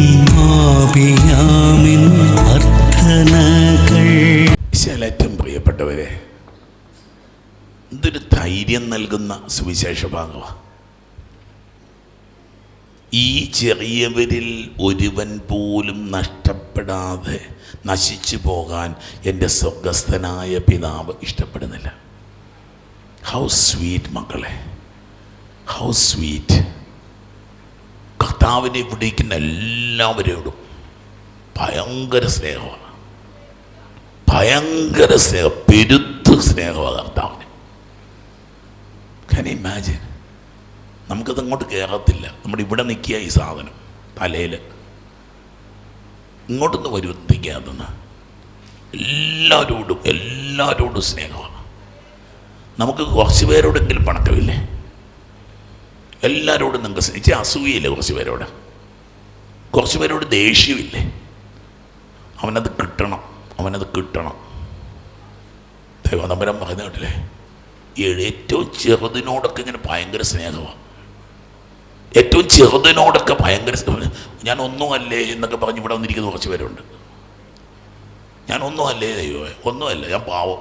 നീട്ടി അർത്ഥനകൾ. ശലറ്റം പ്രിയപ്പെട്ടവരെ എന്തൊരു ധൈര്യം നൽകുന്ന സുവിശേഷ ഭാഗമാണ് ഈ ചെറിയവരിൽ ഒരുവൻ പോലും നഷ്ടപ്പെടാതെ നശിച്ചു പോകാൻ എന്റെ സ്വർഗസ്ഥനായ പിതാവ് ഇഷ്ടപ്പെടുന്നില്ല. ഹൗ സ്വീറ്റ് മക്കളെ ഹൗ സ്വീറ്റ് കർത്താവിനെ വിളിക്കുന്ന എല്ലാവരോടും ഭയങ്കര സ്നേഹമാണ്. ഭയങ്കര സ്നേഹം പെരുത്ത് സ്നേഹമാണ് കർത്താവിന്. Can ഇമാജിൻ നമുക്കത് അങ്ങോട്ട് കയറത്തില്ല നമ്മുടെ ഇവിടെ നിൽക്കുക ഈ സാധനം തലയിൽ. ഇങ്ങോട്ടൊന്ന് വരുത്തിക്കാതെന്ന് എല്ലാവരോടും എല്ലാവരോടും സ്നേഹമാണ്. നമുക്ക് കുറച്ച് പേരോടെങ്കിലും പണക്കമില്ലേ? എല്ലാവരോടും നിങ്ങൾക്ക് സ്നേഹിച്ച് അസൂയയില്ലേ കുറച്ച് പേരോട്? കുറച്ച് പേരോട് ദേഷ്യമില്ലേ? അവനത് കിട്ടണം അവനത് കിട്ടണം. ദൈവനമ്പരം പറയുന്ന കേട്ടില്ലേ? ഏറ്റവും ചെറുതിനോടൊക്കെ ഇങ്ങനെ ഭയങ്കര സ്നേഹമാണ് ഏറ്റവും ചെറുതിനോടൊക്കെ ഭയങ്കര. ഞാൻ ഒന്നുമല്ലേ എന്നൊക്കെ പറഞ്ഞ് ഇവിടെ വന്നിരിക്കുന്ന കുറച്ച് പേരുണ്ട്. ഞാൻ ഒന്നുമല്ലേ ദൈവമേ? ഒന്നുമല്ല ഞാൻ പാവം.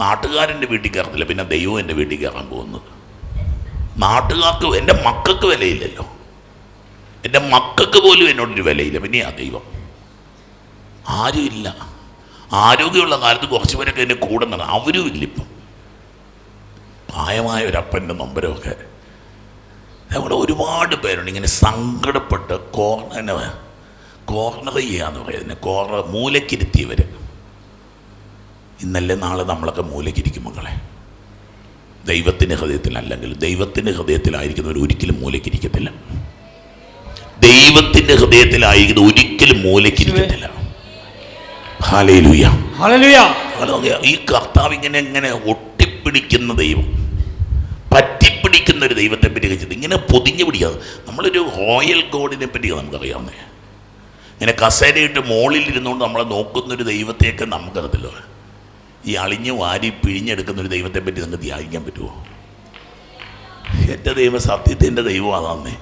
നാട്ടുകാരന്റെ വീട്ടിൽ കയറത്തില്ല പിന്നെ ദൈവം എന്റെ വീട്ടിൽ കയറാൻ പോകുന്നത്. നാട്ടുകാർക്ക് എന്റെ മക്കൾക്ക് വിലയില്ലല്ലോ. എന്റെ മക്കൾക്ക് പോലും എന്നോടൊരു വിലയില്ല. പിന്നെ ആ ദൈവം. ആരുമില്ല. ആരോഗ്യമുള്ള കാലത്ത് കുറച്ച് പേരൊക്കെ എന്നെ കൂടെ നട അവരും ഇല്ല ഇപ്പം. പ്രായമായ ഒരപ്പന്റെ നൊമ്പരമൊക്കെ. അവിടെ ഒരുപാട് പേരുണ്ട്. ഇങ്ങനെ സങ്കടപ്പെട്ട് കോർണർ കോർണർ ചെയ്യാന്ന് പറയുന്നത്. കോർണർ മൂലക്കിരുത്തിയവർ ഇന്നല്ലേ നാളെ നമ്മളൊക്കെ മൂലക്കിരിക്കും മക്കളെ. ദൈവത്തിന്റെ ഹൃദയത്തിലല്ലെങ്കിൽ ദൈവത്തിന്റെ ഹൃദയത്തിലായിരിക്കുന്നവർ ഒരിക്കലും മൂലക്കിരിക്കത്തില്ല ദൈവത്തിന്റെ ഹൃദയത്തിലായിരിക്കുന്ന ഒരിക്കലും മൂലക്കിരിക്കത്തില്ല ഈ കർത്താവ് ഇങ്ങനെ എങ്ങനെ ഒട്ടിപ്പിടിക്കുന്ന ദൈവം പറ്റിപ്പിടിക്കുന്ന ഒരു ദൈവത്തെ പറ്റി കഴിച്ചത് ഇങ്ങനെ പൊതിഞ്ഞു പിടിക്കാതെ. നമ്മളൊരു റോയൽ ഗോഡിനെ പറ്റി നമുക്കറിയാവുന്നേ. ഇങ്ങനെ കസേരയിട്ട് മോളിൽ ഇരുന്നുകൊണ്ട് നമ്മളെ നോക്കുന്നൊരു ദൈവത്തെയൊക്കെ നമുക്കറിയത്തില്ലോ ഈ അളിഞ്ഞു വാരി പിഴിഞ്ഞെടുക്കുന്ന ഒരു ദൈവത്തെ പറ്റി നിങ്ങൾക്ക് ധ്യാനിക്കാൻ പറ്റുമോ? എന്റെ ദൈവം സത്യത്തിന്റെ ദൈവം അതാന്നേ.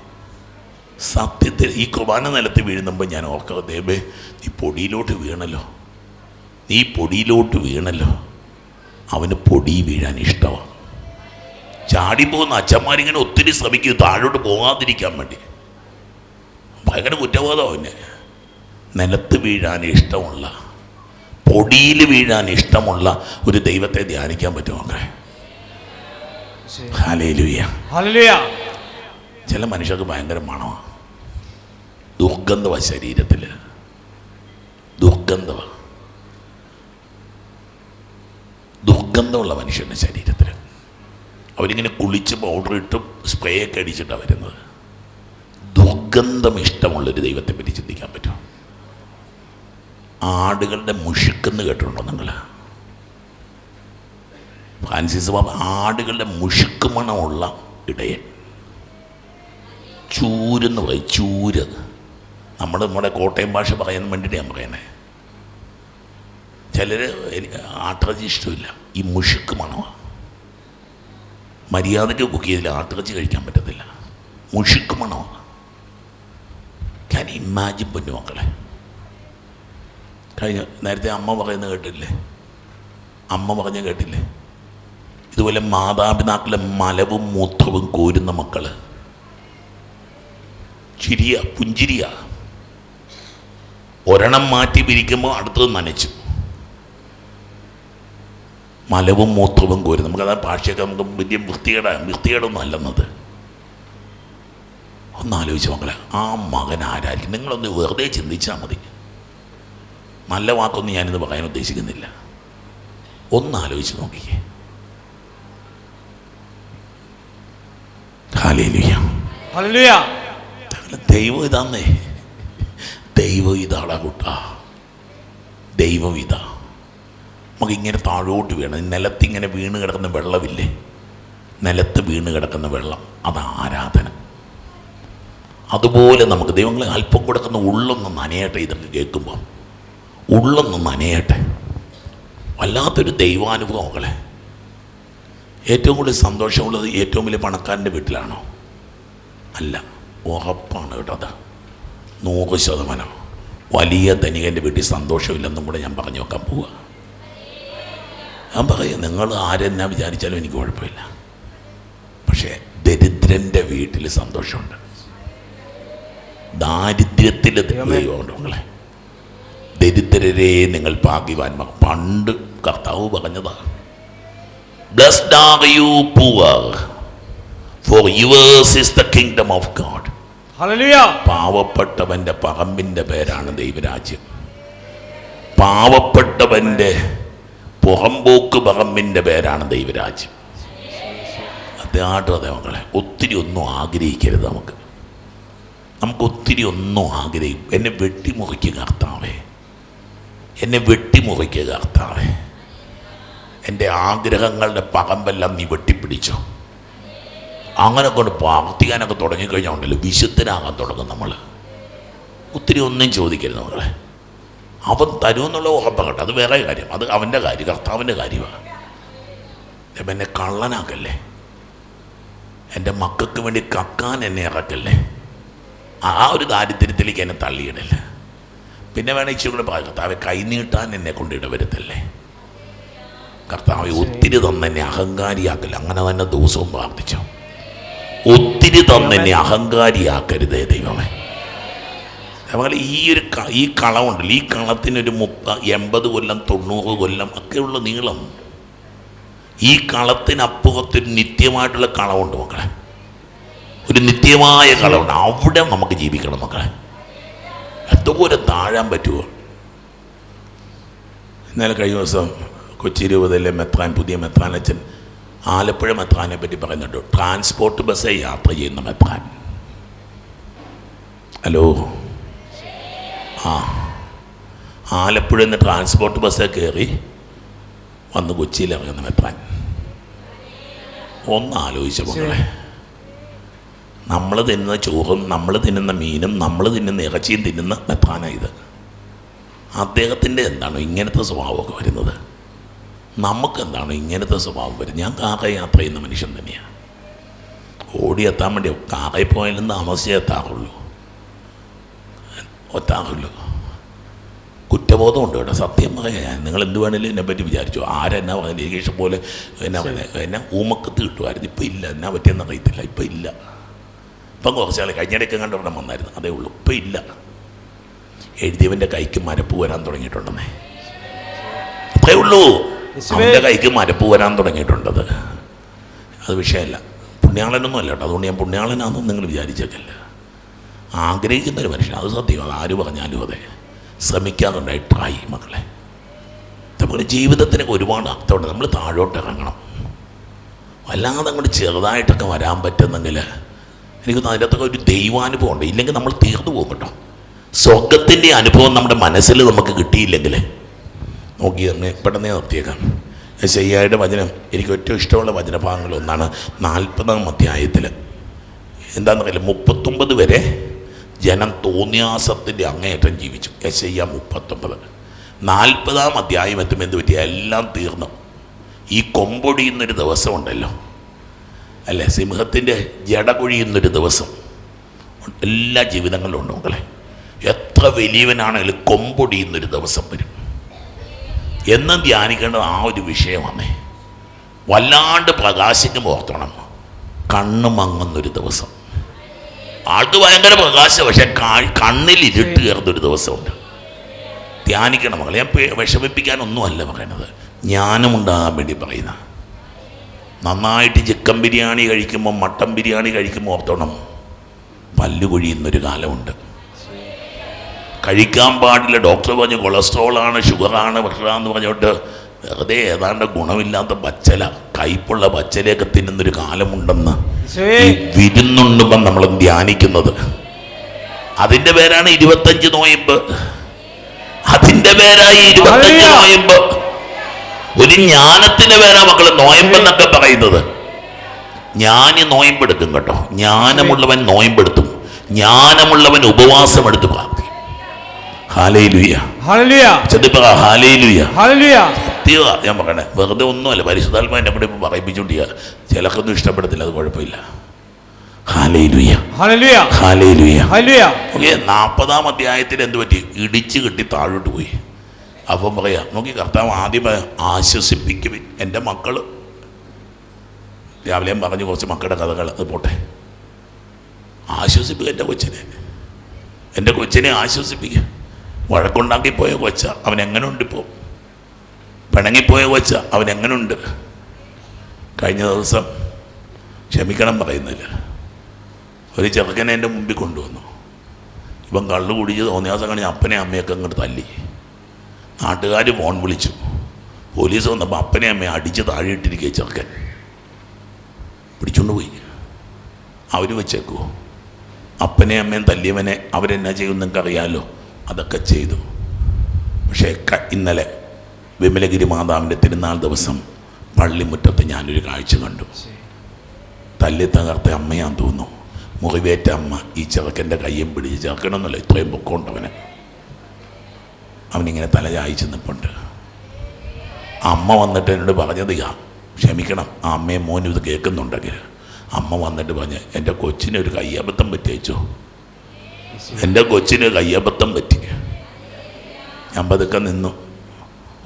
സത്യത്തിൽ ഈ കുർബാന നിലത്ത് വീഴുന്നുമ്പോൾ ഞാൻ ഓർക്കുക ദൈവേ നീ പൊടിയിലോട്ട് വീണല്ലോ. നീ പൊടിയിലോട്ട് വീണല്ലോ. അവന് പൊടി വീഴാൻ ഇഷ്ടമാണ് ചാടിപ്പോകുന്ന അച്ഛന്മാരിങ്ങനെ ഒത്തിരി ശ്രമിക്കും താഴോട്ട് പോകാതിരിക്കാൻ വേണ്ടി. ഭയങ്കര കുറ്റബോധം അവന്. നിലത്ത് വീഴാൻ ഇഷ്ടമുള്ള പൊടിയിൽ വീഴാൻ ഇഷ്ടമുള്ള ഒരു ദൈവത്തെ ധ്യാനിക്കാൻ പറ്റുമോ ചില മനുഷ്യർക്ക് ഭയങ്കര മണമാണ് ദുർഗന്ധവ ശരീരത്തിൽ. ദുർഗന്ധവ. ദുർഗന്ധമുള്ള മനുഷ്യന്റെ ശരീരത്തിൽ. അവരിങ്ങനെ കുളിച്ച് പൗഡർ ഇട്ടും സ്പ്രേ ഒക്കെ അടിച്ചിട്ടാണ് വരുന്നത്. ദുർഗന്ധം ഇഷ്ടമുള്ളൊരു ദൈവത്തെ പറ്റി ചിന്തിക്കാൻ പറ്റും ആടുകളുടെ മുഷുക്കെന്ന് കേട്ടിട്ടുണ്ടോ നിങ്ങൾ? ഫ്രാൻസിസ് ബാബ ആടുകളുടെ മുഷുക്ക് മണമുള്ള ഇടയൻ. ചൂരെന്ന് പറയും ചൂര്. നമ്മൾ നമ്മുടെ കോട്ടയം ഭാഷ പറയാൻ വേണ്ടിയിട്ട് ഞാൻ പറയണേ ചിലർ എനിക്ക് ആട്ടിറച്ചി ഇഷ്ടമില്ല. ഈ മുഷുക്ക് മണമാണ് മര്യാദയ്ക്ക് കുക്ക് ചെയ്തില്ല ആട്ടിറച്ചി കഴിക്കാൻ പറ്റത്തില്ല. മുഷുക്ക് മണമാണ് ഞാൻ ഇമാജിൻ പൊന്നു മക്കളെ? കഴിഞ്ഞ നേരത്തെ അമ്മ പറയുന്നത് കേട്ടില്ലേ? അമ്മ പറഞ്ഞ കേട്ടില്ലേ? ഇതുപോലെ മാതാപിതാക്കളെ മലവും മൂത്രവും കോരുന്ന മക്കൾ. ചിരിയ പുഞ്ചിരിയ. ഒരെണ്ണം മാറ്റി പിരിക്കുമ്പോൾ അടുത്തത് നനച്ചു. മലവും മൂത്രവും കോരും നമുക്കത് ഭാഷയൊക്കെ നമുക്ക് വലിയ വൃത്തികേട വൃത്തികേടൊന്നും അല്ലെന്നത്. ഒന്ന് ആലോചിച്ച് മക്കളെ ആ മകൻ ആരായിരിക്കും? നിങ്ങളൊന്ന് വെറുതെ ചിന്തിച്ചാൽ മതി. നല്ല വാക്കൊന്നും ഞാനിത് പറയാൻ ഉദ്ദേശിക്കുന്നില്ല. ഒന്ന് ആലോചിച്ച് നോക്കിക്കേ ദൈവം ഇതാന്നേ. ദൈവം ഇതാടാ കുട്ടാ. ദൈവം ഇതാ. നമുക്ക് ഇങ്ങനെ താഴോട്ട് വീണം നിലത്ത് ഇങ്ങനെ വീണ് കിടക്കുന്ന വെള്ളമില്ലേ? നിലത്ത് വീണ് കിടക്കുന്ന വെള്ളം. അത് ആരാധന. അതുപോലെ നമുക്ക് ദൈവങ്ങളെ അല്പം കൊടുക്കുന്ന ഉള്ളൊന്ന് നനയട്ടെ ഇതൊക്കെ കേൾക്കുമ്പോൾ ഉള്ളൊന്ന് നനയട്ടെ. വല്ലാത്തൊരു ദൈവാനുഭവം മകളെ. ഏറ്റവും കൂടുതൽ സന്തോഷമുള്ളത് ഏറ്റവും വലിയ പണക്കാരന്റെ വീട്ടിലാണോ? അല്ല ഉറപ്പാണ് കേട്ടോ അത്. നൂറ് ശതമാനം. വലിയ ധനികന്റെ വീട്ടിൽ സന്തോഷമില്ലെന്നും കൂടെ ഞാൻ പറഞ്ഞു വെക്കാൻ പോവുക ഞാൻ പറയും നിങ്ങൾ ആരെന്നാ വിചാരിച്ചാലും എനിക്ക് കുഴപ്പമില്ല. പക്ഷേ ദരിദ്രന്റെ വീട്ടിൽ സന്തോഷമുണ്ട്. ദാരിദ്ര്യത്തിൽ ദൈവമുണ്ട് മകളെ. ദരിദ്രരെ നിങ്ങൾ ഭാഗ്യവാന്മാർ പണ്ട് കർത്താവ് പറഞ്ഞതാ. Blessed are you poor for yours is the kingdom of God പാവപ്പെട്ടവന്റെ പറമ്പിന്റെ പേരാണ് ദൈവരാജ്യം. പാവപ്പെട്ടവന്റെ പുറമ്പോക്ക് പറമ്പിന്റെ പേരാണ് ദൈവരാജ്യം. അതാട്ടോ അതെ മക്കളെ ഒത്തിരി ഒന്നും ആഗ്രഹിക്കരുത് നമുക്ക്. നമുക്ക് ഒത്തിരി ഒന്നും ആഗ്രഹിക്കും. എന്നെ വെട്ടിമുറിക്കുക കർത്താവേ. എന്നെ വെട്ടിമുറിക്കുക കർത്താവേ. എന്റെ ആഗ്രഹങ്ങളുടെ പകമ്പെല്ലാം നീ വെട്ടിപ്പിടിച്ചോ. അങ്ങനെ കൊണ്ട് പ്രാർത്ഥിക്കാനൊക്കെ തുടങ്ങിക്കഴിഞ്ഞാൽ ഉണ്ടല്ലോ വിശുദ്ധനാകാൻ തുടങ്ങും നമ്മൾ ഒത്തിരി ഒന്നും ചോദിക്കരുത് നമ്മളെ അവൻ തരുമെന്നുള്ള ഉറപ്പാകട്ടെ അത് വേറെ കാര്യം. അത് അവന്റെ കാര്യം കർത്താവിന്റെ കാര്യമാണ്. എന്നെ കള്ളനാക്കല്ലേ? എന്റെ മക്കൾക്ക് വേണ്ടി കക്കാൻ എന്നെ ഇറക്കല്ലേ? ആ ഒരു ദാരിദ്ര്യത്തിലേക്ക് എന്നെ തള്ളിയിടല്ല? പിന്നെ വേണം ഇച്ചിരി കൂടെ പറയാം. കർത്താവെ കൈനീട്ടാൻ എന്നെ കൊണ്ടിട വരുത്തല്ലേ കർത്താവെ ഒത്തിരി തന്നെ അഹങ്കാരിയാക്കില്ല? അങ്ങനെ തന്നെ ദിവസവും പ്രാർത്ഥിച്ചു. ഒത്തിരി തന്നെ അഹങ്കാരിയാക്കരുതേ ദൈവമേ. അതുപോലെ ഈ ഒരു ഈ കളമുണ്ടല്ലോ ഈ കളത്തിനൊരു മുപ്പ എൺപത് കൊല്ലം തൊണ്ണൂറ് കൊല്ലം ഒക്കെയുള്ള നീളം. ഈ കളത്തിനപ്പുറത്തൊരു നിത്യമായിട്ടുള്ള കളമുണ്ട് മക്കളെ. ഒരു നിത്യമായ കളമുണ്ട് അവിടെ നമുക്ക് ജീവിക്കണം മക്കളെ. എന്തോരം താഴാൻ പറ്റുമോ ഇന്നലെ കഴിഞ്ഞ ദിവസം കൊച്ചി രൂപതയിലെ മെത്രാൻ പുതിയ മെത്രാനച്ചൻ ആലപ്പുഴ മെത്രാനെ പറ്റി പറയുന്നുണ്ട് ട്രാൻസ്പോർട്ട് ബസ്സേ യാത്ര ചെയ്യുന്ന മെത്രാൻ. ഹലോ? ആ. ആലപ്പുഴ നിന്ന് ട്രാൻസ്പോർട്ട് ബസ്സേ കയറി വന്ന് കൊച്ചിയിൽ ഇറങ്ങുന്ന മെത്രാൻ. ഒന്ന് ആലോചിച്ച നമ്മൾ തിന്നുന്ന ചോറും നമ്മൾ തിന്നുന്ന മീനും നമ്മൾ തിന്നുന്ന ഇറച്ചിയും തിന്നുന്ന മെത്താന ഇത്. അദ്ദേഹത്തിന്റെ എന്താണോ ഇങ്ങനത്തെ സ്വഭാവമൊക്കെ വരുന്നത്? നമുക്ക് എന്താണോ ഇങ്ങനത്തെ സ്വഭാവം വരുന്നത്? ഞാൻ കാറ യാത്ര ചെയ്യുന്ന മനുഷ്യൻ തന്നെയാണ് ഓടി എത്താൻ വേണ്ടി കാറയിൽ പോയാലും താമസിച്ചേ എത്താറുള്ളൂ. എത്താറുള്ളൂ. കുറ്റബോധമുണ്ട് കേട്ടോ. സത്യം പറയാൻ നിങ്ങൾ എന്ത് വേണേലും എന്നെ പറ്റി വിചാരിച്ചു. ആരെന്നാ പറഞ്ഞ ഇരികേഷ് പോലെ എന്നാ പറഞ്ഞ എന്നാ ഊമക്കത്ത് കിട്ടുമായിരുന്നു. ഇപ്പം ഇല്ല. എന്നാ പറ്റിയെന്ന് അറിയത്തില്ല. ഇപ്പം ഇല്ല. ഇപ്പം കുറച്ചാൾ കഴിഞ്ഞിടയ്ക്ക് കണ്ട് ഇവിടെ വന്നായിരുന്നു. അതേ ഉള്ളൂ. ഇപ്പം ഇല്ല. എഴുതിയവന്റെ കൈക്ക് മരപ്പ് വരാൻ തുടങ്ങിയിട്ടുണ്ടെന്നേ. അത്രേ ഉള്ളൂ. അവന്റെ കൈക്ക് മരപ്പ് വരാൻ തുടങ്ങിയിട്ടുണ്ടത്. അത് വിഷയമല്ല. പുണ്യാളനൊന്നും അല്ല കേട്ടോ. അതുകൊണ്ട് ഞാൻ പുണ്യാളനാണെന്ന് നിങ്ങൾ വിചാരിച്ചേക്കല്ല. ആഗ്രഹിക്കുന്ന ഒരു മനുഷ്യൻ അത് സത്യം. അത് ആര് പറഞ്ഞാലും അതെ. ശ്രമിക്കാതുണ്ടായി. ട്രൈ മക്കളെ. നമ്മുടെ ജീവിതത്തിന് ഒരുപാട് അർത്ഥമുണ്ട്. നമ്മൾ താഴോട്ട് ഇറങ്ങണം. വല്ലാതെ അങ്ങോട്ട് ചെറുതായിട്ടൊക്കെ വരാൻ പറ്റുന്നെങ്കിൽ എനിക്ക് അതിനകത്തൊക്കെ ഒരു ദൈവാനുഭവം ഉണ്ട് ഇല്ലെങ്കിൽ നമ്മൾ തീർന്നു പോകും കേട്ടോ. സ്വർഗത്തിന്റെ അനുഭവം നമ്മുടെ മനസ്സിൽ നമുക്ക് കിട്ടിയില്ലെങ്കിൽ. നോക്കി തന്നെ പെട്ടെന്നേ നിർത്തിയേക്കാം. ശയ്യായുടെ വചനം എനിക്ക് ഏറ്റവും ഇഷ്ടമുള്ള വചനഭാഗങ്ങൾ ഒന്നാണ് നാൽപ്പതാം അധ്യായത്തിൽ. എന്താണെന്നറിയില്ല മുപ്പത്തൊമ്പത് വരെ ജനം തോന്നിയാസത്തിന്റെ അങ്ങേയറ്റം ജീവിച്ചു. യശയ്യ മുപ്പത്തൊമ്പത്. നാൽപ്പതാം അധ്യായം എത്തുമ്പോൾ എന്ത് പറ്റിയ എല്ലാം തീർന്നു. ഈ കൊമ്പൊടിയുന്നൊരു ദിവസം ഉണ്ടല്ലോ അല്ലേ? സിംഹത്തിന്റെ ജട കൊഴിയുന്നൊരു ദിവസം. എല്ലാ ജീവിതങ്ങളിലും ഉണ്ട് മക്കളെ. എത്ര വലിയവനാണെങ്കിലും കൊമ്പൊടിയുന്നൊരു ദിവസം വരും. എന്നും ധ്യാനിക്കേണ്ടത് ആ ഒരു വിഷയമാണ്. വല്ലാണ്ട് പ്രകാശിക്കും ഓർത്തണം. കണ്ണ് മങ്ങുന്നൊരു ദിവസം. ആൾക്ക് ഭയങ്കര പ്രകാശം പക്ഷെ കണ്ണിൽ ഇരുട്ട് കയറുന്നൊരു ദിവസമുണ്ട്. ധ്യാനിക്കണം മകളെ ഞാൻ വിഷമിപ്പിക്കാനൊന്നുമല്ല പറയണത് ജ്ഞാനമുണ്ടാകാൻ വേണ്ടി പറയുന്ന നന്നായിട്ട് ചിക്കൻ ബിരിയാണി കഴിക്കുമ്പോൾ മട്ടൻ ബിരിയാണി കഴിക്കുമ്പോൾ ഓർത്തോണം. പല്ല് കൊഴിയുന്നൊരു കാലമുണ്ട്. കഴിക്കാൻ പാടില്ല. ഡോക്ടർ പറഞ്ഞു കൊളസ്ട്രോളാണ് ഷുഗറാണ് പ്രഷറാന്ന് പറഞ്ഞോട്ട് വെറുതെ ഏതാണ്ട് ഗുണമില്ലാത്ത പച്ചല കയ്പുള്ള പച്ചലയൊക്കെ തിന്നുന്നൊരു കാലമുണ്ടെന്ന് വിരുന്നുണ്ടുമ്പം നമ്മൾ ധ്യാനിക്കുന്നത്. അതിന്റെ പേരാണ് ഇരുപത്തഞ്ച് നോയമ്പ്. അതിന്റെ പേരായി ഇരുപത്തഞ്ച്. നോയമ്പ്. ഒരു ജ്ഞാനത്തിന് പേരാ മക്കൾ നോയമ്പെന്നൊക്കെ പറയുന്നത്. ജ്ഞാനി നോയമ്പെടുക്കും കേട്ടോ. ജ്ഞാനമുള്ളവൻ നോയമ്പെടുത്തും. ജ്ഞാനമുള്ളവൻ ഉപവാസം എടുത്തു. ഞാൻ പറയണേ വെറുതെ ഒന്നുമല്ല പരിശുദ്ധാത്മാ എന്നെ കൂടെ ഇപ്പം പറയിപ്പിച്ചോണ്ടിയ ചിലക്കൊന്നും ഇഷ്ടപ്പെടത്തില്ല അത് കുഴപ്പമില്ല. നാൽപ്പതാം അധ്യായത്തിൽ എന്ത് പറ്റി? ഇടിച്ചു കിട്ടി താഴോട്ട് പോയി. അപ്പം പറയാം നോക്കി കർത്താവ് ആദ്യം ആശ്വസിപ്പിക്കും എന്റെ മക്കൾ രാവിലെ പറഞ്ഞു കുറച്ച് മക്കളുടെ കഥകൾ അത് പോട്ടെ. ആശ്വസിപ്പിക്കുക എന്റെ കൊച്ചിനെ. എന്റെ കൊച്ചിനെ ആശ്വസിപ്പിക്കുക വഴക്കുണ്ടാക്കിപ്പോയ കൊച്ച അവൻ എങ്ങനെയുണ്ട് ഇപ്പോൾ പിണങ്ങിപ്പോയ കൊച്ച അവൻ എങ്ങനെയുണ്ട് കഴിഞ്ഞ ദിവസം ക്ഷമിക്കണം പറയുന്നില്ല. ഒരു ചെറുക്കനെ എന്റെ മുമ്പിൽ കൊണ്ടുവന്നു. ഇപ്പം കള്ളു കുടിച്ച് തോന്നിയാസം കാണി അപ്പനെ അമ്മയൊക്കെ അങ്ങോട്ട് തല്ലി. നാട്ടുകാർ ഫോൺ വിളിച്ചു. പോലീസ് വന്നപ്പോൾ അപ്പനെ അമ്മയെ അടിച്ച് താഴെ ഇട്ടിരിക്കുക ചെറുക്കൻ. പിടിച്ചുകൊണ്ട് പോയി. അവർ വെച്ചേക്കുമോ അപ്പനെ അമ്മയും തല്ലിയവനെ അവരെന്നാ ചെയ്യും നിങ്ങൾക്ക് അറിയാമല്ലോ അതൊക്കെ ചെയ്തു. പക്ഷേ ഇന്നലെ വിമലഗിരി മാതാവിന്റെ തിരുനാൾ ദിവസം പള്ളിമുറ്റത്ത് ഞാനൊരു കാഴ്ച കണ്ടു. തല്ലി തകർത്ത അമ്മയാന്ന് തോന്നുന്നു. മുറിവേറ്റ അമ്മ ഈ ചെറുക്കന്റെ കയ്യും പിടിച്ച് ചെറുക്കണമെന്നല്ല ഇത്രയും പൊക്കമുണ്ടവന് അവനിങ്ങനെ തല ചായച്ച് നിൽപ്പുണ്ട് അമ്മ വന്നിട്ട് എന്നോട് പറഞ്ഞത് ഇതാ ക്ഷമിക്കണം ആ അമ്മയും മോനും ഇത് കേൾക്കുന്നുണ്ടെങ്കിൽ. അമ്മ വന്നിട്ട് പറഞ്ഞ് എന്റെ കൊച്ചിനൊരു കയ്യബദ്ധം പറ്റിയച്ചു. എന്റെ കൊച്ചിന് കയ്യബദ്ധം പറ്റി. ഞാൻ പതുക്കെ നിന്നു.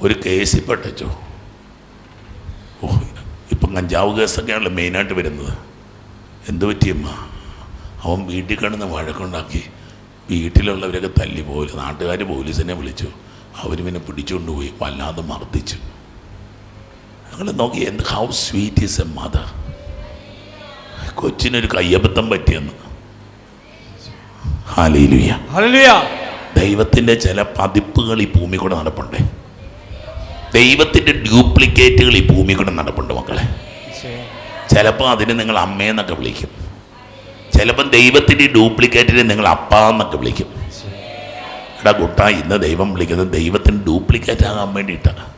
ഒരു കേസിൽ പെട്ടച്ചു ഓ ഇപ്പം കഞ്ചാവ് കേസൊക്കെയാണല്ലോ മെയിനായിട്ട് വരുന്നത്. എന്ത് പറ്റിയമ്മ അവൻ വീട്ടിൽ കിടന്ന് വഴക്കുണ്ടാക്കി. വീട്ടിലുള്ളവരൊക്കെ തല്ലി പോലും നാട്ടുകാർ പോലീസിനെ വിളിച്ചു. അവർ പിന്നെ പിടിച്ചുകൊണ്ടുപോയി. വല്ലാതെ മർദ്ദിച്ചു. ഞങ്ങൾ നോക്കി എന്ത് how sweet is a mother കൊച്ചിനൊരു കയ്യബദ്ധം പറ്റിയെന്ന്. ദൈവത്തിന്റെ ചില പതിപ്പുകൾ ഈ ഭൂമി കൂടെ നടപ്പുണ്ടേ. ദൈവത്തിന്റെ ഡ്യൂപ്ലിക്കേറ്റുകൾ ഈ ഭൂമി കൂടെ നടപ്പുണ്ട് മക്കളെ. ചിലപ്പോൾ അതിന് നിങ്ങൾ അമ്മയെന്നൊക്കെ വിളിക്കും. ചിലപ്പം ദൈവത്തിന്റെ ഡ്യൂപ്ലിക്കേറ്റിനെ നിങ്ങൾ അപ്പ എന്നൊക്കെ വിളിക്കും. എടാ കുട്ട ഇന്ന് ദൈവം വിളിക്കുന്നത് ദൈവത്തിന് ഡ്യൂപ്ലിക്കേറ്റ് ആകാൻ വേണ്ടിയിട്ടാണ്.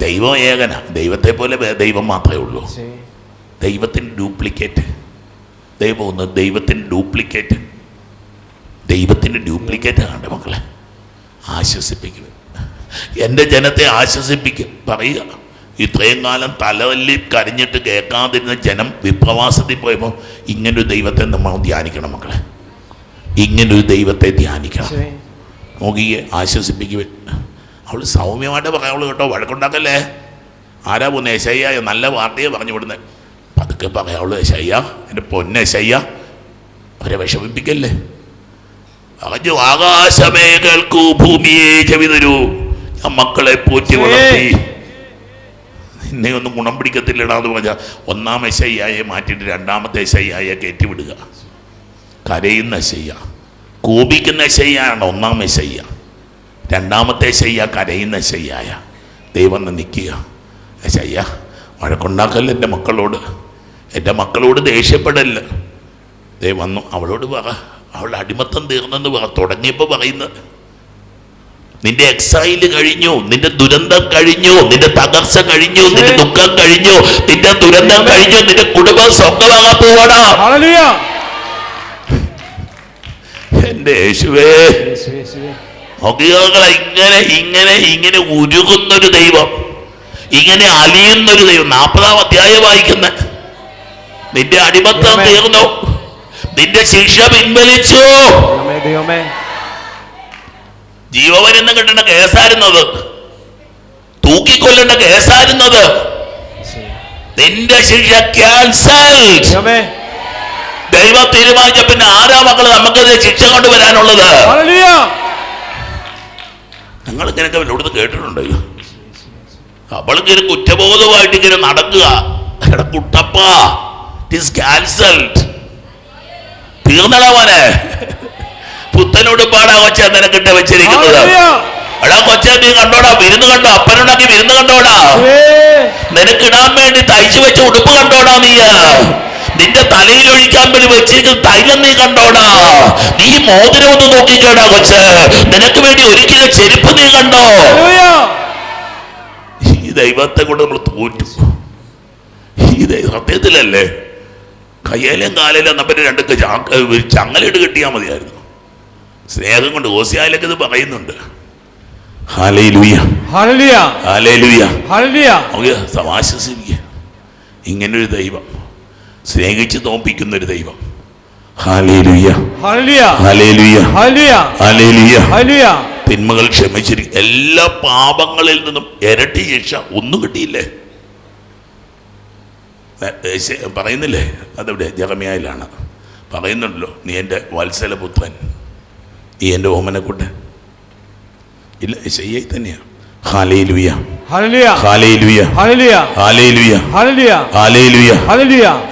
ദൈവം ഏകന. ദൈവത്തെ പോലെ ദൈവം മാത്രമേ ഉള്ളൂ. ദൈവത്തിന്റെ ഡ്യൂപ്ലിക്കേറ്റ്. ദൈവം ഒന്ന് ദൈവത്തിന്റെ ഡ്യൂപ്ലിക്കേറ്റ്. ദൈവത്തിന്റെ ഡ്യൂപ്ലിക്കേറ്റ് ആണ് മക്കളെ. ആശ്വസിപ്പിക്കും. എന്റെ ജനത്തെ ആശ്വസിപ്പിക്കും. പറയുക. ഇത്രയും കാലം തലവല്ലി കരഞ്ഞിട്ട് കേൾക്കാതിരുന്ന ജനം വിപ്രവാസത്തിൽ പോയപ്പോൾ ഇങ്ങനൊരു ദൈവത്തെ നമ്മൾ ധ്യാനിക്കണം മക്കളെ. ഇങ്ങനൊരു ദൈവത്തെ ധ്യാനിക്കണം. നോക്കിയെ ആശ്വസിപ്പിക്കുക അവൾ സൗമ്യമായിട്ട് പറയാവുള്ളൂ കേട്ടോ വഴക്കുണ്ടാക്കല്ലേ? ആരാ പോന്നെ ഏശയ്യ നല്ല വാർത്തയെ പറഞ്ഞു വിടുന്നത് പതുക്കെ പറയാവുള്ളൂ ഏശയ്യ എന്റെ പൊന്നെ ശയ്യ അവരെ വിഷമിപ്പിക്കല്ലേ? പറഞ്ഞു ആകാശമേ കേൾക്കൂ ഭൂമിയെ ചെവി തരൂ ഞാൻ മക്കളെ പോറ്റി വളർത്തി. നിന്നെ ഒന്നും ഗുണം പിടിക്കത്തില്ലടാ എന്ന് പറഞ്ഞാൽ ഒന്നാം ശയ്യായെ മാറ്റിയിട്ട് രണ്ടാമത്തെ ശയ്യായെ കയറ്റിവിടുക. കരയുന്ന ശയ്യ കോപിക്കുന്ന ശയ്യാണ് ഒന്നാം ശയ്യ രണ്ടാമത്തെ ശയ്യ കരയുന്ന ശയ്യായ ദൈവം നിൽക്കുക ശയ്യ വഴക്കുണ്ടാക്കല്ല എന്റെ മക്കളോട്. എന്റെ മക്കളോട് ദേഷ്യപ്പെടല്ല. ദൈവം വന്നു അവളോട് പറ. അവളുടെ അടിമത്തം തീർന്നെന്ന് പറ. തുടങ്ങിയപ്പോൾ പറയുന്നത് നിന്റെ എക്സൈൽ കഴിഞ്ഞു നിന്റെ ദുരന്തം കഴിഞ്ഞു നിന്റെ തകർച്ച കഴിഞ്ഞു നിന്റെ ദുഃഖം കഴിഞ്ഞു നിന്റെ ദുരന്തം കഴിഞ്ഞു നിന്റെ കുടുംബം സ്വന്തമാകാൻ പോവാടാ. എന്റെ യേശുവേ. നോക്കിയോകളെ ഇങ്ങനെ ഇങ്ങനെ ഇങ്ങനെ ഉരുകുന്നൊരു ദൈവം ഇങ്ങനെ അലിയുന്നൊരു ദൈവം നാൽപ്പതാം അധ്യായം വായിക്കുന്ന നിന്റെ അടിമത്തം. തീർന്നു. നിന്റെ ശിക്ഷ പിൻവലിച്ചു. ജീവപര്യന്തം കിട്ടേണ്ട കേസായിരുന്നത്? തൂക്കിക്കൊല്ലേണ്ട കേസായിരുന്നത്? നിന്റെ ശിക്ഷ ക്യാൻസൽ ദൈവം തീരുമാനിച്ച പിന്നെ ആരാ മക്കൾ നമുക്കത് ശിക്ഷ കൊണ്ടുവരാനുള്ളത്? ഞങ്ങൾ ഇങ്ങനെയൊക്കെ എന്നോട് കേട്ടിട്ടുണ്ട്? അവൾക്ക് ഒരു കുറ്റബോധമായിട്ട് ഇങ്ങനെ നടക്കുക. എടാ കുട്ടപ്പ ഇറ്റ് ക്യാൻസൽഡ് തീർന്നടാ മോനെ. പുത്തനോട് പാടാ കൊച്ച നിനക്കിട്ട് വെച്ചിരിക്കുന്നത്. എടാ കൊച്ച നീ കണ്ടോടാ വിരുന്ന് കണ്ടോ? അപ്പനുണ്ടാക്കി വിരുന്ന് കണ്ടോടാ? നിനക്ക് നിനക്കിടാൻ വേണ്ടി തയ്ച്ചു വെച്ച ഉടുപ്പ് കണ്ടോടാ നീ? നിന്റെ തലയിൽ ഒഴിക്കാൻ വേണ്ടി വെച്ചിരിക്കുന്ന തൈലം നീ കണ്ടോടാ? നീ മോതിരം ഒന്ന് നോക്കിക്കേടാ കൊച്ച്. നിനക്ക് വേണ്ടി ഒരിക്കലും ചെരുപ്പ് നീ കണ്ടോ. ഈ ദൈവത്തെ കൊണ്ട് നമ്മൾ തോറ്റു. ഈ സത്യത്തിലല്ലേ? കയ്യിലും കാലിലും നമ്മുടെ രണ്ട് ചങ്ങലിട്ട് കിട്ടിയാൽ മതിയായിരുന്നു. സ്നേഹം കൊണ്ട് ഓസിയാലൊക്കെ ഇത് പറയുന്നുണ്ട്. സമാശ്വസിക്കുക ഇങ്ങനൊരു ദൈവം. സ്നേഹിച്ച് തോപ്പിക്കുന്ന ഒരു ദൈവം. തിന്മകൾ ക്ഷമിച്ചിരിക്കും എല്ലാ പാപങ്ങളിൽ നിന്നും ഇരട്ടി ശിക്ഷ ഒന്നും കിട്ടിയില്ലേ? പറയുന്നില്ലേ? അതെവിടെ ജഗമയായിലാണ് പറയുന്നുണ്ടല്ലോ നീ എന്റെ വത്സലപുത്രൻ നീ എന്റെ ഓമനക്കുട്ടൻ ഇല്ല ശയ്യായി തന്നെയാണ്.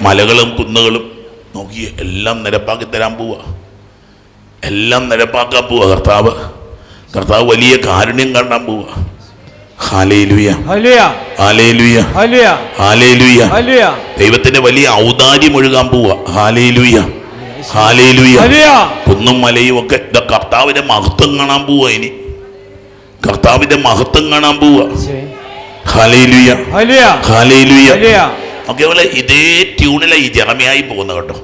മലകളും കുന്നുകളും നോക്കി എല്ലാം നിരപ്പാക്കി തരാൻ പോവാ എല്ലാം നിരപ്പാക്കാൻ പോവാ കർത്താവ് കർത്താവ് വലിയ കാരുണ്യം കാണാൻ പോവാ hallelujah Hallelujah. Hallelujah Hallelujah. Hallelujah ദൈവത്തിന്റെ വലിയ ഔദാര്യം ഒഴുകാൻ പോവാ ഹാലേലുയ ഹാലേലുയ Hallelujah. കുന്നും മലയും ഒക്കെ ഇതാ കർത്താവിന്റെ മഹത്വം കാണാൻ പോവാ ഇനി. കർത്താവിന്റെ മഹത്വം കാണാൻ പോവാ. Hallelujah Hallelujah. ഹാലേലുയ ഒക്കെ പോലെ ഇതേ ട്യൂണിലെ ഈ ജറമയായി പോകുന്നത് കേട്ടോ.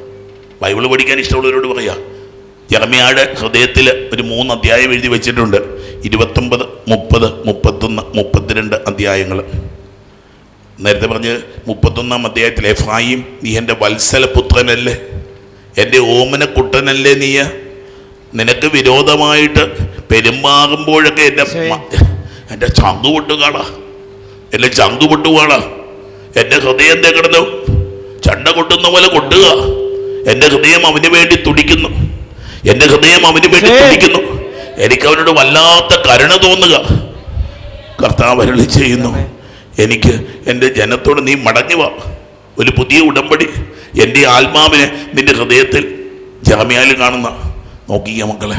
ബൈബിൾ പഠിക്കാൻ ഇഷ്ടമുള്ളവരോട് പറയാ. ജറമയായുടെ ഹൃദയത്തിൽ ഒരു മൂന്ന് അധ്യായം എഴുതി വെച്ചിട്ടുണ്ട്. ഇരുപത്തൊമ്പത് മുപ്പത് മുപ്പത്തൊന്ന് മുപ്പത്തിരണ്ട് അധ്യായങ്ങൾ നേരത്തെ പറഞ്ഞ് മുപ്പത്തൊന്നാം അധ്യായത്തിൽ എഫായും നീ എന്റെ വത്സലപുത്രനല്ലേ എന്റെ ഓമനക്കുട്ടനല്ലേ നീ നിനക്ക് വിരോധമായിട്ട് പെരുമാറുമ്പോഴൊക്കെ എന്റെ എന്റെ എന്റെ ചങ്കു പൊട്ടുകാളാ. എന്റെ ചങ്കു പൊട്ടുകാളാ. എന്റെ ഹൃദയം കിടന്നു ചണ്ട കൊട്ടുന്ന പോലെ കൊട്ടുക. എന്റെ ഹൃദയം അവന് വേണ്ടി തുടിക്കുന്നു. എന്റെ ഹൃദയം അവന് വേണ്ടി തുടിക്കുന്നു. എനിക്ക് അവനോട് വല്ലാത്ത കരുണ തോന്നുക. കർത്താവ് അരുളി ചെയ്യുന്നു. എനിക്ക് എന്റെ ജനത്തോട് നീ മടങ്ങി വാ. ഒരു പുതിയ ഉടമ്പടി എന്റെ ആത്മാവിനെ നിന്റെ ഹൃദയത്തിൽ ജാമ്യാൽ കാണുന്ന നോക്കിയ മക്കളെ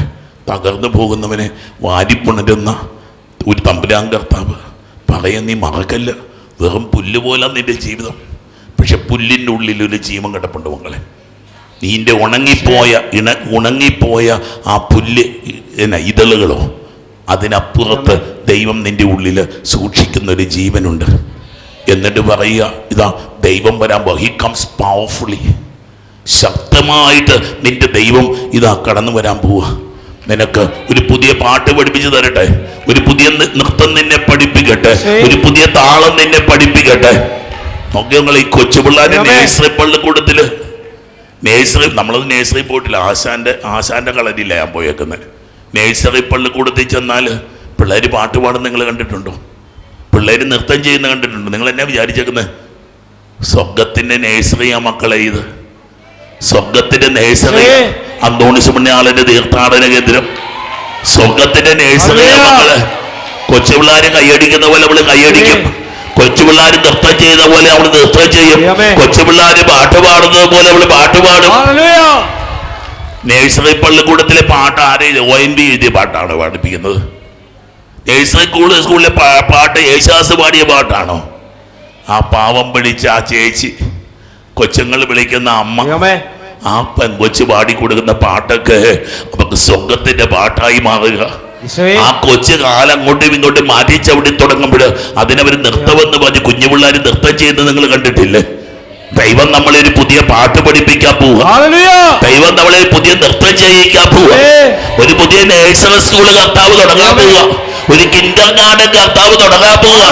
തകർന്നു പോകുന്നവനെ വാരിപ്പുണരുന്ന ഒരു തമ്പുരാൻ കർത്താവ്. പറയാൻ നീ മറക്കല്ല. വെറും പുല്ല് പോലെ നിന്റെ ജീവിതം. പക്ഷെ പുല്ലിന്റെ ഉള്ളിൽ ഒരു ജീവൻ കിടപ്പുണ്ട് മക്കളെ. നീന്റെ ഉണങ്ങിപ്പോയ ഇണ ഉണങ്ങിപ്പോയ ആ പുല്ല് എന്നാ ഇതളുകളോ? അതിനപ്പുറത്ത് ദൈവം നിന്റെ ഉള്ളിൽ സൂക്ഷിക്കുന്ന ഒരു ജീവനുണ്ട്. എന്നിട്ട് പറയുക ഇതാ ദൈവം വരാൻ ഹി കംസ് പവർഫുള്ളി ശക്തമായിട്ട് നിന്റെ ദൈവം ഇതാ കടന്നു വരാൻ പോവുക നിനക്ക് ഒരു പുതിയ പാട്ട് പഠിപ്പിച്ചു തരട്ടെ. ഒരു പുതിയ നൃത്തം നിന്നെ പഠിപ്പിക്കട്ടെ. ഒരു പുതിയ താളം നിന്നെ പഠിപ്പിക്കട്ടെ. നോക്കി നിങ്ങൾ ഈ കൊച്ചു പിള്ളേരെ ആമേൻ. നേഴ്സറി പള്ളിക്കൂടത്തിൽ നേഴ്സറി നമ്മളത് നേഴ്സറി പോയിട്ടില്ല. ആശാന്റെ ആശാന്റെ കളരിയില്ല ഞാൻ പോയേക്കുന്നത്. നേഴ്സറി പള്ളിക്കൂടത്തിൽ ചെന്നാൽ പിള്ളേർ പാട്ട് പാടുന്ന നിങ്ങൾ കണ്ടിട്ടുണ്ടോ? പിള്ളേർ നൃത്തം ചെയ്യുന്ന കണ്ടിട്ടുണ്ടോ? നിങ്ങൾ എന്നാ വിചാരിച്ചേക്കുന്നത് സ്വർഗത്തിന്റെ നേഴ്സറിയാ മക്കളെ ഇത്. സ്വർഗത്തിന്റെ നേഴ്സറി. അന്തോണിസ് പുണ്യാളന്റെ തീർത്ഥാടന കേന്ദ്രം. സ്വർഗത്തിന്റെ നേഴ്സറി നമ്മൾ മക്കളെ കൊച്ചു പിള്ളേര് കൈയടിക്കുന്ന പോലെ അവൾ കൈയടിക്കും. ശരി. കൊച്ചു പിള്ളേര് നൃത്തം ചെയ്ത പോലെ അവൾ നൃത്തം ചെയ്യും. ആമേൻ. കൊച്ചു പിള്ളേര് പാട്ട് പാടുന്നത് പോലെ അവൾ പാട്ട് പാടും. നേഴ്സറി പള്ളിക്കൂടത്തിലെ പാട്ട് ആരെയും ഒ എൻ ബി എഴുതിയ പാട്ടാണ് പാടിപ്പിക്കുന്നത്? നേഴ്സറി സ്കൂൾ സ്കൂളിലെ പാട്ട് യേശാസ് പാടിയ പാട്ടാണോ? ആ പാവം പിടിച്ച ആ ചേച്ചി. കൊച്ചുങ്ങൾ വിളിക്കുന്ന അമ്മ. ആ പെങ്കൊച്ച് പാടി കൊടുക്കുന്ന പാട്ടൊക്കെ നമുക്ക് സ്വർഗത്തിന്റെ പാട്ടായി മാറുക. ആ കൊച്ചു കാലം അങ്ങോട്ടും ഇങ്ങോട്ടും മാറ്റി ചവിടി തുടങ്ങുമ്പോൾ അതിനവർ നൃത്തമെന്ന് പറഞ്ഞ് കുഞ്ഞു പിള്ളേർ നൃത്തം ചെയ്യുന്നത് നിങ്ങൾ കണ്ടിട്ടില്ലേ? ദൈവം നമ്മളെ ഒരു പുതിയ പാട്ട് പഠിപ്പിക്കാൻ പോവുക. ദൈവം നമ്മളെ ഒരു പുതിയ നൃത്തം ചെയ്യിക്കാൻ പോവുക. ഒരു പുതിയ നേഴ്സറി സ്കൂൾ കർത്താവ് തുടങ്ങാൻ പോവുക. ഒരു കിൻഡർ ഗാർഡൻ കർത്താവ് തുടങ്ങാൻ പോവുക.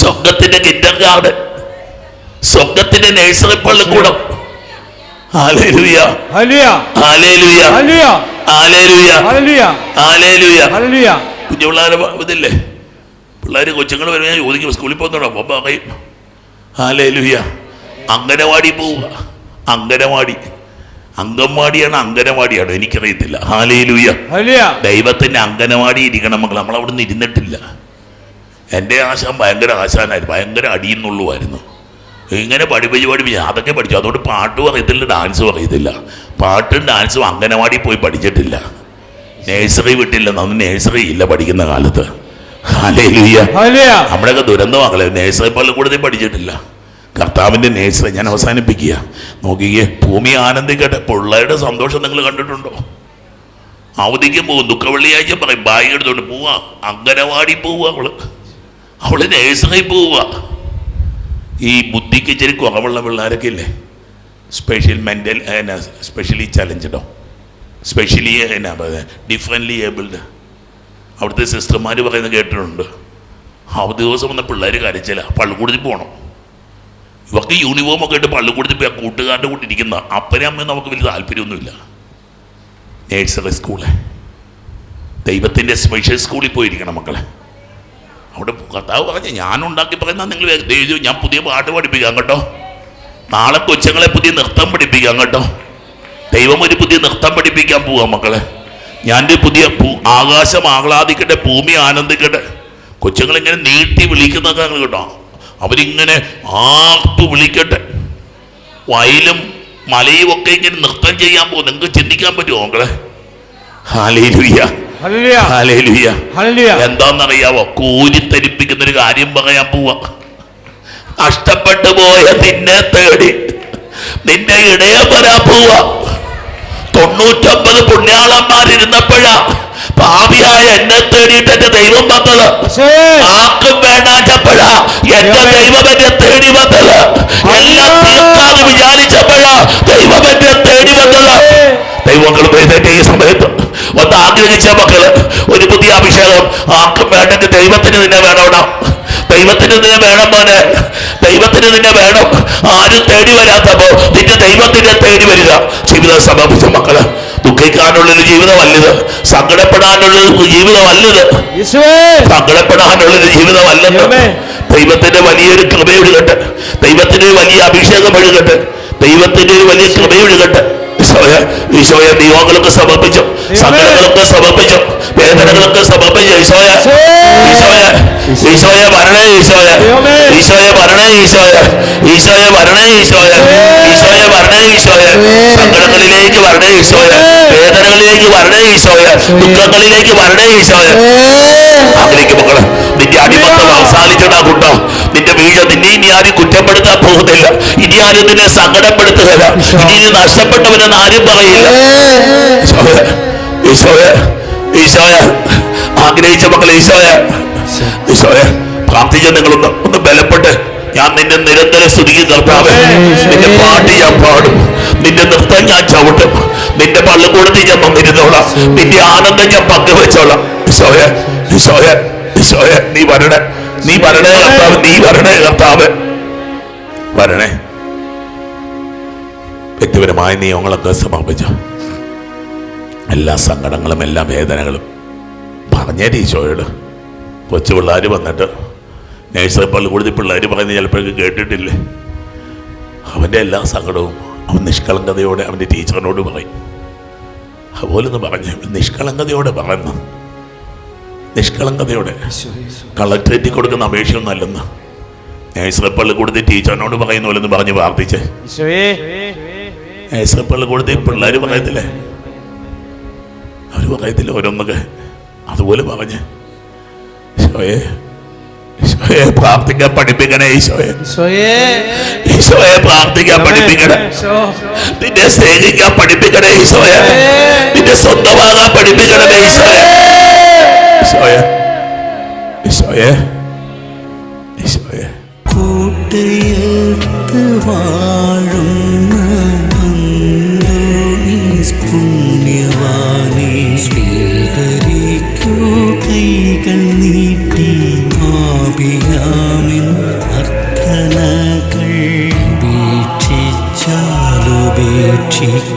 സ്വർഗത്തിന്റെ കിൻഡർ ഗാർഡൻ സ്വർഗത്തിന്റെ നേഴ്സറി പള്ളിക്കൂടം. കുഞ്ഞു പിള്ളേരെ ഇതില്ലേ? പിള്ളേർ കൊച്ചുങ്ങൾ വരുമ്പോൾ ചോദിക്കും സ്കൂളിൽ പോകുന്നുണ്ടോ? അപ്പം പറയും ആലേലുയ അങ്കനവാടി പോവുക. അങ്കനവാടി അങ്കൻവാടിയാണ് അങ്കനവാടിയാണ് എനിക്കറിയത്തില്ല. ഹാലേലുയ ദൈവത്തിന്റെ അങ്കനവാടി ഇരിക്കണം മക്കൾ നമ്മളവിടെ നിന്ന് ഇരുന്നിട്ടില്ല. എന്റെ ആശാൻ ഭയങ്കര ആശാനായിരുന്നു. ഭയങ്കര അടിയുന്നുള്ളുമായിരുന്നു ഇങ്ങനെ പഠിപ്പിച്ച് പഠിപ്പിച്ച്. അതൊക്കെ പഠിച്ചു. അതുകൊണ്ട് പാട്ടും അറിയത്തില്ല ഡാൻസും അറിയത്തില്ല പാട്ടും ഡാൻസും അങ്കനവാടി പോയി പഠിച്ചിട്ടില്ല. നേഴ്സറി വിട്ടില്ല. അന്ന് നേഴ്സറി ഇല്ല പഠിക്കുന്ന കാലത്ത്. നമ്മുടെയൊക്കെ ദുരന്തമാകളെ നേഴ്സറി പള്ളിക്കൂടത്തിൽ പഠിച്ചിട്ടില്ല. കർത്താവിന്റെ നേഴ്സറി ഞാൻ അവസാനിപ്പിക്കുക. നോക്കിക്കേ ഭൂമി ആനന്ദിക്കട്ടെ. പിള്ളേരുടെ സന്തോഷം നിങ്ങൾ കണ്ടിട്ടുണ്ടോ? അവധിക്ക് പോകും. ദുഃഖ വെള്ളിയാഴ്ച പറയും ബാഗ് എടുത്തോണ്ട് പോവാ. അങ്കനവാടി പോവുക അവൾ. അവൾ നേഴ്സറി പോവുക ഈ ബുദ്ധിക്ക് ഇച്ചിരി കുറവുള്ള പിള്ളേരൊക്കെ ഇല്ലേ? സ്പെഷ്യൽ മെന്റൽ എന്നാ സ്പെഷ്യലി ചലഞ്ചഡോ സ്പെഷ്യലി എന്നാ ഡിഫറെന്റ്ലി ഏബിൾഡ് അവിടുത്തെ സിസ്റ്റർമാർ പറയുന്നത് കേട്ടിട്ടുണ്ട്. ആ ദിവസം വന്ന പിള്ളേർ കരച്ചില്ല പള്ളിക്കൂടത്തിൽ പോകണം ഇവർക്ക് യൂണിഫോം ഒക്കെ ഇട്ട് പള്ളിക്കൂടത്തിൽ പോയി ആ കൂട്ടുകാരുടെ കൂട്ടി ഇരിക്കുന്ന അപ്പനെ അമ്മയും നമുക്ക് വലിയ താല്പര്യമൊന്നുമില്ല. നേഴ്സറി സ്കൂൾ ദൈവത്തിന്റെ സ്പെഷ്യൽ സ്കൂളിൽ പോയിരിക്കണം മക്കളെ. അവിടെ കർത്താവ് പറഞ്ഞു ഞാൻ ഉണ്ടാക്കി പറയുന്ന നിങ്ങൾ ദൈവം ഞാൻ പുതിയ പാട്ട് പഠിപ്പിക്കാം കേട്ടോ. നാളെ കൊച്ചങ്ങളെ പുതിയ നൃത്തം പഠിപ്പിക്കാം കേട്ടോ. ദൈവം ഒരു പുതിയ നൃത്തം പഠിപ്പിക്കാൻ പോവാ മക്കളെ. ഞാൻ പുതിയ ആകാശം ആഹ്ലാദിക്കട്ടെ ഭൂമി ആനന്ദിക്കട്ടെ. കൊച്ചുങ്ങളിങ്ങനെ നീട്ടി വിളിക്കുന്നൊക്കെ കേട്ടോ. അവരിങ്ങനെ ആർപ്പ് വിളിക്കട്ടെ. വയലും മലയും ഒക്കെ ഇങ്ങനെ നൃത്തം ചെയ്യാൻ പോകും. നിങ്ങൾക്ക് ചിന്തിക്കാൻ പറ്റുമോ മക്കളെ? ഹല്ലേലൂയ എന്താണെന്നറിയാവോ കൂരിത്തരിപ്പിക്കുന്ന ഒരു കാര്യം പറയാൻ പോവാ. കഷ്ടപ്പെട്ടു പോയ നിന്നെ തേടി. നിന്നെ ഇടയെ വരാൻ പോവാ. തൊണ്ണൂറ്റൊമ്പത് പുണ്യാളന്മാരിരുന്നപ്പോഴാ പാപിയായ എന്നെ തേടിയിട്ട് എന്റെ ദൈവം വന്നത്. ആർക്കും വേണ്ടാച്ചപ്പോഴാ എന്റെ ദൈവം എന്നെ തേടി വന്നത്. എല്ലാം തീർക്കാതെ വിചാരിച്ചപ്പോഴാ ദൈവം എന്നെ തേടി വന്നത്. ദൈവങ്ങൾ എഴുന്നേറ്റ ഈ സമയത്ത്. വന്ന് ആഗ്രഹിച്ച മക്കൾ ഒരു പുതിയ അഭിഷേകം. ആർക്കും വേണ്ടെങ്കിൽ ദൈവത്തിന് നിന്നെ വേണോടാ ദൈവത്തിന് നിന്നെ വേണം മോനെ. ദൈവത്തിന് നിന്നെ വേണം. ആരും തേടി വരാത്തപ്പോ നിന്റെ ദൈവത്തിനെ തേടി വരിക. ജീവിതം സമർപ്പിച്ച മക്കൾ. ദുഃഖിക്കാനുള്ളൊരു ജീവിതമല്ലിത്. സങ്കടപ്പെടാനുള്ളൊരു ജീവിതമല്ലിത്. സങ്കടപ്പെടാനുള്ളൊരു ജീവിതമല്ലെന്ന് ആമേൻ. ദൈവത്തിന്റെ വലിയൊരു കൃപയൊഴുകട്ടെ. ദൈവത്തിന്റെ വലിയ അഭിഷേകം ഒഴുകട്ടെ ദൈവത്തിന്റെ ഒരു വലിയ കൃപ ഒഴുകട്ടെ ഈശോയെ നിയോഗങ്ങൾക്ക് സമർപ്പിച്ചു സങ്കടങ്ങൾക്ക് സമർപ്പിച്ചു വേദനകൾക്ക് സമർപ്പിച്ചു ഈശോയെ. ഈശോയെ. ഈശോയെ വരണേ ഈശോയെ. ഈശോയെ വരണേ ഈശോയെ. ഈശോയെ വരണേ ഈശോയെ. ഈശോയെ വരണേ ഈശോയെ. സങ്കടങ്ങളിലേക്ക് വരണേ ഈശോയെ. വേദനകളിലേക്ക് വരണേ ഈശോയെ. ദുഃഖങ്ങളിലേക്ക് വരണേ ഈശോയെ. അതിലേക്ക് മക്കളെ നിന്റെ അടിമത്തം അവസാനിച്ചടാ കുട്ടോ. നിന്റെ വീഴ നിന്നെ ഇനി ആരും കുറ്റപ്പെടുത്താൻ പോകുന്നില്ല. ഇനി ആരും നിന്നെ സങ്കടപ്പെടുത്തുകയില്ല ഇനി നീ നഷ്ടപ്പെട്ടവനെന്ന് ആരും പറയില്ല. ആഗ്രഹിച്ച മക്കൾ ഈശോയ. ഈശോയ പ്രാർത്ഥിച്ച നിങ്ങളൊന്ന് ഒന്ന് ബലപ്പെട്ട് ഞാൻ നിന്നെ നിരന്തരം സ്തുതിക്കും കർത്താവേ. നിന്റെ പാട്ട് ഞാൻ പാടും. നിന്റെ നൃത്തം ഞാൻ ചവിട്ടും. നിന്റെ പള്ളിക്കൂടത്തിൽ ഞാൻ വന്നിരുന്നോളാം. നിന്റെ ആനന്ദം ഞാൻ പങ്കുവെച്ചോളാം. നീ വരണേ. നീ വരണേ കർത്താവ് നീ വരണേ കർത്താവ്. വരണേ. വ്യക്തിപരമായ നിയമങ്ങളൊക്കെ സമർപ്പിച്ച. എല്ലാ സങ്കടങ്ങളും എല്ലാ വേദനകളും പറഞ്ഞേ ഈശോയോട് കൊച്ചു പിള്ളേർ വന്നിട്ട് നേഴ്സറി പള്ളിക്കൂടുതൽ പിള്ളേർ പറയുന്നത് ചിലപ്പോഴൊക്കെ കേട്ടിട്ടില്ലേ? അവന്റെ എല്ലാ സങ്കടവും അവൻ നിഷ്കളങ്കതയോടെ അവന്റെ ടീച്ചറിനോട് പറയും. അതുപോലൊന്ന് പറഞ്ഞു നിഷ്കളങ്കതയോടെ പറയുന്നു നിഷ്കളങ്കതയോടെ കളക്ടറേറ്റിൽ കൊടുക്കുന്ന അപേക്ഷയൊന്നും അല്ലെന്ന് നേഴ്സറി പള്ളിക്കൂടത്തിൽ ടീച്ചറിനോട് പറയുന്ന അല്ലെന്ന് ഒന്ന് പറഞ്ഞ് പ്രാർത്ഥിച്ചേ. നേഴ്സറി പള്ളിക്കൂടത്തിൽ പിള്ളേർ പറയത്തില്ലേ? അവർ പറയത്തില്ല ഓരോന്നൊക്കെ? അതുപോലെ പറഞ്ഞ്. ഈശോയെ ഈശോയെ പ്രാർത്ഥിക്കാൻ പഠിപ്പിക്കണേ ഈശോയെ. ഈശോയെ. പ്രാർത്ഥിക്കാൻ പഠിപ്പിക്കണേ. നിന്നെ സ്നേഹിക്കാൻ പഠിപ്പിക്കണേ ഈശോയെ. നിന്നെ സ്വന്തമാകാൻ പഠിപ്പിക്കണമേ ഈശോയെ. ഈശോയെ ഈശോയെ ഈശോയെ കൂട്ടയത്ത് വാഴുന്ന പുണ്യവാനെ സ്വീകരിക്കൂ കൈകൾ നീട്ടി ആപിയാമിൻ അർത്ഥനകൾ വീക്ഷിച്ചാലുപേക്ഷിക്കാവേ